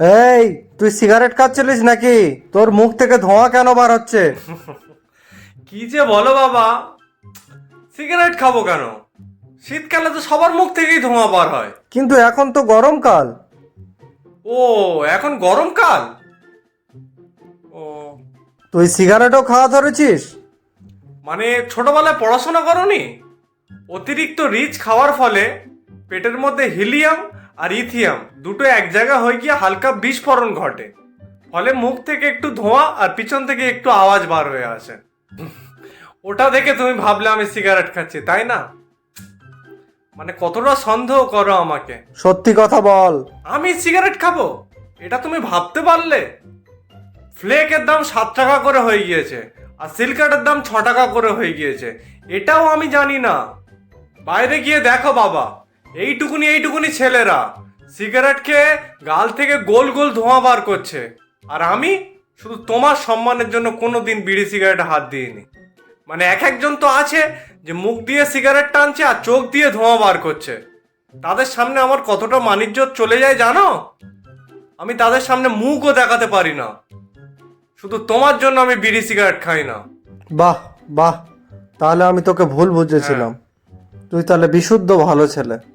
এই তুই সিগারেট খাচ্ছিলিস নাকি? তোর মুখ থেকে ধোঁয়া কেন বার হচ্ছে? কি যে বলো বাবা। সিগারেট খাব কেন? শীতকালে তো সবার মুখ থেকেই ধোঁয়া বার হয়। কিন্তু এখন তো গরমকাল। ও এখন গরমকাল? ও। তুই সিগারেটও খাওয়া ধরেছিস? মানে ছোটবেলায় পড়াশোনা করনি? অতিরিক্ত রিচ খাওয়ার ফলে পেটের মধ্যে হিলিয়াম আর ইথিয়াম দুটো এক জায়গা হয়ে গিয়ে হালকা বিস্ফোরণ ঘটে। ফলে মুখ থেকে একটু ধোঁয়া আর পিছন থেকে একটু আওয়াজ বার হয়ে আসে। ওটা দেখে তুমি ভাবলে আমি সিগারেট খাচ্ছি তাই না? মানে কতটা সন্দেহ করো আমাকে। সত্যি কথা বল। আমি সিগারেট খাব? এটা তুমি ভাবতে পারলে? ফ্লেকের দাম সাত টাকা করে হয়ে গিয়েছে আর সিলকাটের দাম ছ টাকা করে হয়ে গিয়েছে। এটাও আমি জানি না। বাইরে গিয়ে দেখো বাবা। এইটুকুনি এইটুকুনি ছেলেরা। সিগারেট খেয়ে গাল থেকে গোল গোল ধোঁয়া বার করছে। আর আমি শুধু তোমার সম্মানের জন্য কোনো দিন বিড়ি সিগারেটে হাত দিইনি। মানে এক একজন তো আছে যে মুখ দিয়ে সিগারেট টানছে আর চোখ দিয়ে ধোঁয়া বার করছে। তাদের সামনে আমার কতটা মানিজ্য চলে যায় জানো? আমি তাদের সামনে মুখও দেখাতে পারি না। শুধু তোমার জন্য আমি বিড়ি সিগারেট খাই না। বাহ বাহ। তাহলে আমি তোকে ভুল বুঝেছিলাম। তুই তাহলে বিশুদ্ধ ভালো ছেলে।